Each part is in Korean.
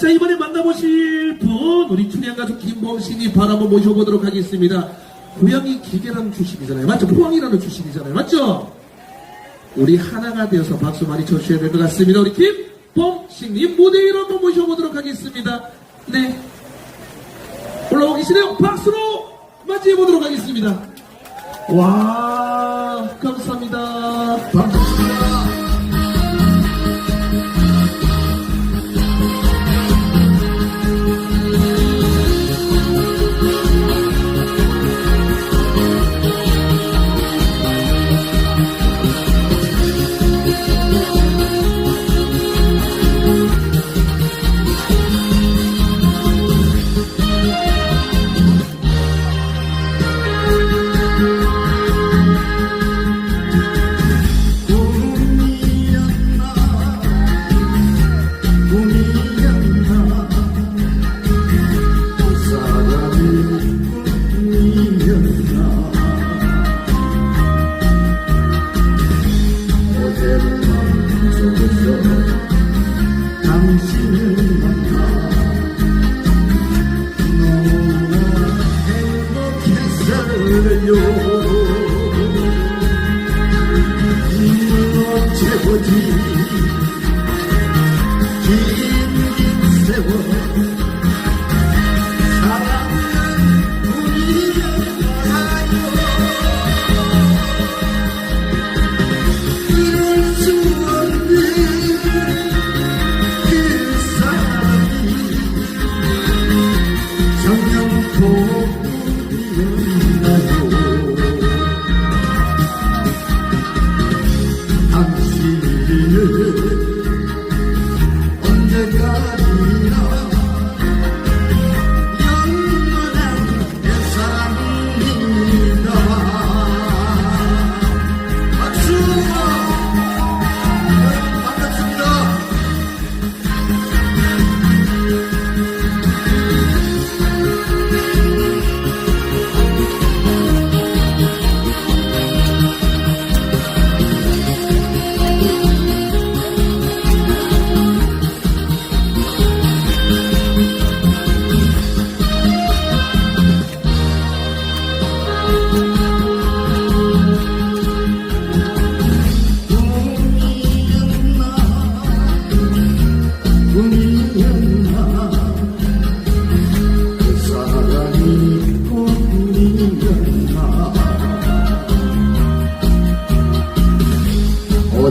자, 이번에 만나보실 분, 우리 춘향 가족 김범신이 바로 한번 모셔보도록 하겠습니다. 고향이 기계라는 출신이잖아요. 맞죠? 포항이라는 출신이잖아요. 맞죠? 우리 하나가 되어서 박수 많이 쳐주셔야 될 것 같습니다. 우리 김범신님 무대 위로 한번 모셔보도록 하겠습니다. 네. 올라오고 계시네요. 박수로 맞이해보도록 하겠습니다. 와, 감사합니다. 반갑 행복했어요 어째보지 긴긴 세월 사랑은 우리가요 이럴 수 없는 그 사랑이 정녕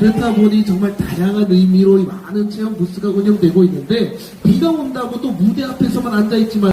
그렇다 보니 정말 다양한 의미로 많은 체험 부스가 운영되고 있는데 비가 온다고 또 무대 앞에서만 앉아있지만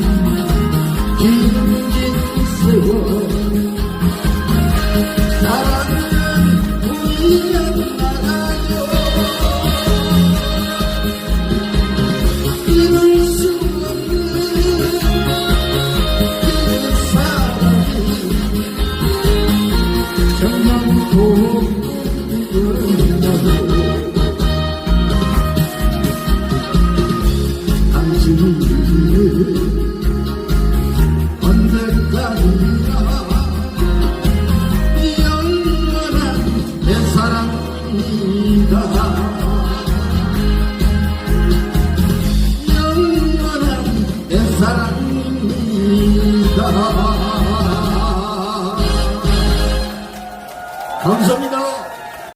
세월 사